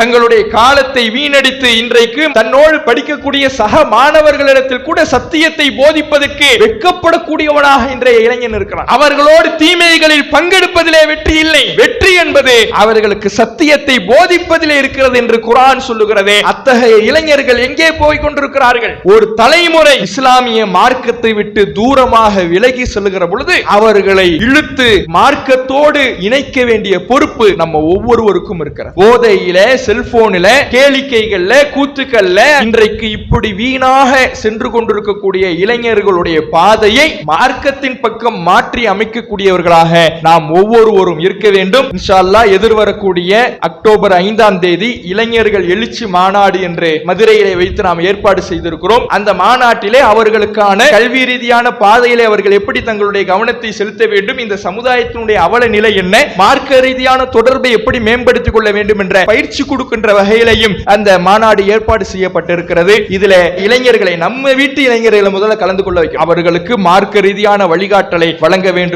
தங்களுடைய காலத்தை வீணடித்து இன்றைக்கு தன்னோடு படிக்கக்கூடிய சக மாணவர்களிடத்தில் கூட சத்தியத்தை போதிப்பதற்கு வெட்கப்படக்கூடியவனாக இன்றைய இளைஞன் இருக்கிறான். அவர்களோடு தீமைகளில் பங்கெடுப்பதிலே வெற்றி இல்லை. வெற்றி என்பது அவர்களுக்கு சத்தியத்தை போதிப்பதிலே இருக்கிறது என்று குரான் சொல்லுகிறதே. அத்தகைய இளைஞர்கள் எங்கே போய் கொண்டிருக்கிறார்கள்? ஒரு தலைமுறை இஸ்லாமிய மார்க்கத்தை விட்டு தூரமாக விலகி செல்கிற பொழுது அவர்களை இழுத்து மார்க்கத்தோடு இணைக்க வேண்டிய பொறுப்பு நம்ம ஒவ்வொருவருக்கும் இருக்கிறது. போதையிலே செல்போனில் கேளிக்கைகள்ல கூத்துக்கள்ல இன்றைக்கு இப்படி வீணாக சென்று கொண்டிருக்கக்கூடிய இளைஞர்களுடைய பாதையை மார்க்கத்தின் பக்கம் மாற்றி அமைக்கக்கூடியவர்களாக நாம் ஒவ்வொருவரும் இருக்க வேண்டும். இன்ஷால்லா எதிர்வரக்கூடிய அக்டோபர் ஐந்தாம் தேதி இளைஞர்கள் எழுச்சி மாநாடு என்று மதுரையிலே வைத்து நாம் ஏற்பாடு செய்திருக்கிறோம். அந்த மாநாட்டிலே அவர்களுக்கான கல்வி ரீதியான பாதையிலே அவர்கள் எப்படி தங்களுடைய கவனத்தை செலுத்த வேண்டும் இந்த சமுதாயத்தினுடைய அவல நிலை என்ன மார்க்க ரீதியான தொடர்பை எப்படி மேம்படுத்திக் கொள்ள வேண்டும் என்ற பயிற்சி கொடுக்கின்ற வகையிலையும் அந்த மாநாடு ஏற்பாடு செய்யப்பட்டிருக்கிறது. இதுல இளைஞர்களை நம்ம வீட்டு இளைஞர்களை முதல்ல கலந்து கொள்ள வைக்கும் அவர்களுக்கு மார்க்க ரீதியான வழிகாட்டலை வழங்க வேண்டும்.